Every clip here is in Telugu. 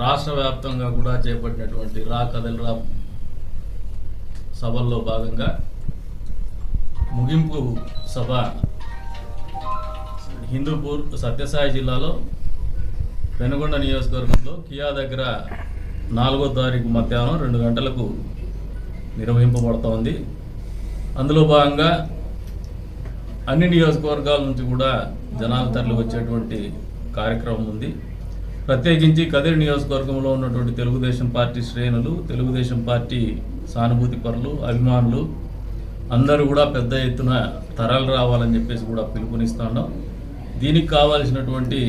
రాష్ట్ర వ్యాప్తంగా కూడా చేపట్టినటువంటి రా కదలరా సభల్లో భాగంగా ముగింపు సభ హిందూపూర్ సత్యసాయి జిల్లాలో పెనుగొండ నియోజకవర్గంలో కియా దగ్గర నాలుగో తారీఖు మధ్యాహ్నం రెండు గంటలకు నిర్వహింపబడుతోంది అందులో భాగంగా అన్ని నియోజకవర్గాల నుంచి కూడా జనాలు తరలి వచ్చేటువంటి కార్యక్రమం ఉంది. ప్రత్యేకించి కదిరి నియోజకవర్గంలో ఉన్నటువంటి తెలుగుదేశం పార్టీ శ్రేణులు తెలుగుదేశం పార్టీ సానుభూతి పరులు అభిమానులు అందరూ కూడా పెద్ద ఎత్తున తరాలు రావాలని చెప్పేసి కూడా పిలుపునిస్తున్నాం దీనికి కావాల్సినటువంటి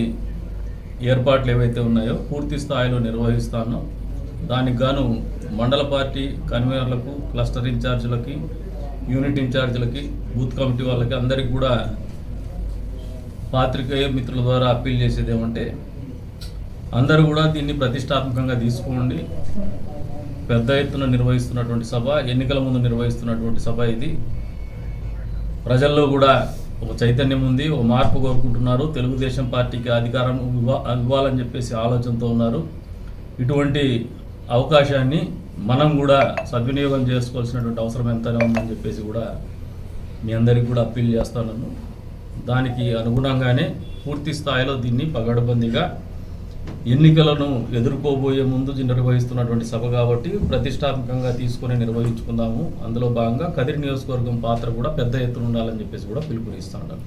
ఏర్పాట్లు ఏవైతే ఉన్నాయో పూర్తి స్థాయిలో నిర్వహిస్తాను దానికి గాను మండల పార్టీ కన్వీనర్లకు క్లస్టర్ ఇన్ఛార్జీలకి యూనిట్ ఇన్ఛార్జీలకి బూత్ కమిటీ వాళ్ళకి అందరికి కూడా పాత్రికేయ మిత్రుల ద్వారా అప్పీల్ చేసేది ఏమంటే అందరూ కూడా దీన్ని ప్రతిష్టాత్మకంగా తీసుకోండి. పెద్ద ఎత్తున నిర్వహిస్తున్నటువంటి సభ ఎన్నికల ముందు నిర్వహిస్తున్నటువంటి సభ ఇది. ప్రజల్లో కూడా ఒక చైతన్యం ఉంది ఒక మార్పు కోరుకుంటున్నారు. తెలుగుదేశం పార్టీకి అధికారం ఇవ్వాలని చెప్పేసి ఆలోచనతో ఉన్నారు. ఇటువంటి అవకాశాన్ని మనం కూడా సద్వినియోగం చేసుకోవాల్సినటువంటి అవసరం ఎంతైనా ఉందని చెప్పేసి కూడా మీ అందరికీ కూడా అప్పీల్ చేస్తాను. దానికి అనుగుణంగానే పూర్తి స్థాయిలో దీన్ని పగడబందీగా ఎన్నికలను ఎదుర్కోబోయే ముందు నిర్వహిస్తున్నటువంటి సభ కాబట్టి ప్రతిష్టాత్మకంగా తీసుకుని నిర్వహించుకుందాము. అందులో భాగంగా కదిరి నియోజకవర్గం పాత్ర కూడా పెద్ద ఎత్తున ఉండాలని చెప్పేసి కూడా పిలుపునిస్తాను